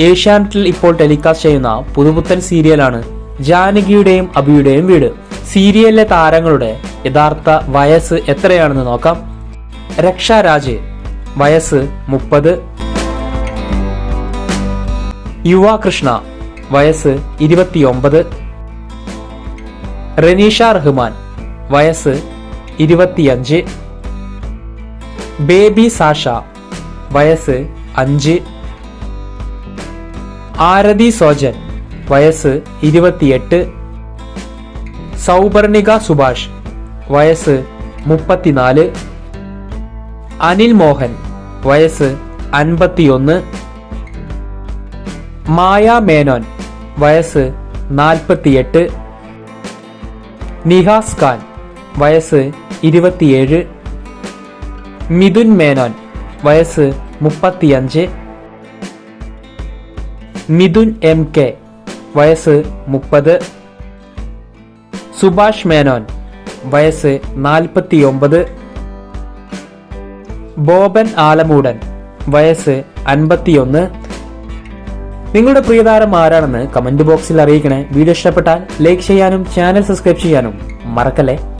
ഏഷ്യാനെറ്റിൽ ഇപ്പോൾ ടെലികാസ്റ്റ് ചെയ്യുന്ന പുതുപുത്തൻ സീരിയലാണ് ജാനകിയുടെയും അഭിയുടെയും വീട്. സീരിയലിലെ താരങ്ങളുടെ യഥാർത്ഥ വയസ്സ് എത്രയാണെന്ന് നോക്കാം. രക്ഷ രാജ് വയസ്സ് മുപ്പത്. യുവ കൃഷ്ണ വയസ്സ് ഇരുപത്തിയൊമ്പത്. റനീഷ റഹ്മാൻ വയസ്സ് ഇരുപത്തിയഞ്ച്. ബേബി സാഷ വയസ്സ് അഞ്ച്. ആരതി സോജൻ വയസ്സ് ഇരുപത്തിയെട്ട്. സൗപർണിക സുഭാഷ് വയസ്സ് മുപ്പത്തിനാല്. അനിൽ മോഹൻ വയസ്സ് അൻപത്തിയൊന്ന്. മായ മേനോൻ വയസ്സ് നാൽപ്പത്തിയെട്ട്. നിഹാസ് ഖാൻ വയസ്സ് ഇരുപത്തിയേഴ്. മിഥുൻ മേനോൻ വയസ്സ് മുപ്പത്തിയഞ്ച്. Mithun M K. വയസ്സ് മുപ്പത്. സുഭാഷ് മേനോൻ. വയസ്സ് നാൽപ്പത്തിയൊമ്പത്. ബോബൻ ആലമൂടൻ. വയസ്സ് അൻപത്തിയൊന്ന്. നിങ്ങളുടെ പ്രിയതാരം ആരാണെന്ന് കമന്റ് ബോക്സിൽ അറിയിക്കണേ. വീഡിയോ ഇഷ്ടപ്പെട്ടാൽ ലൈക്ക് ചെയ്യാനും ചാനൽ സബ്സ്ക്രൈബ് ചെയ്യാനും മറക്കല്ലേ?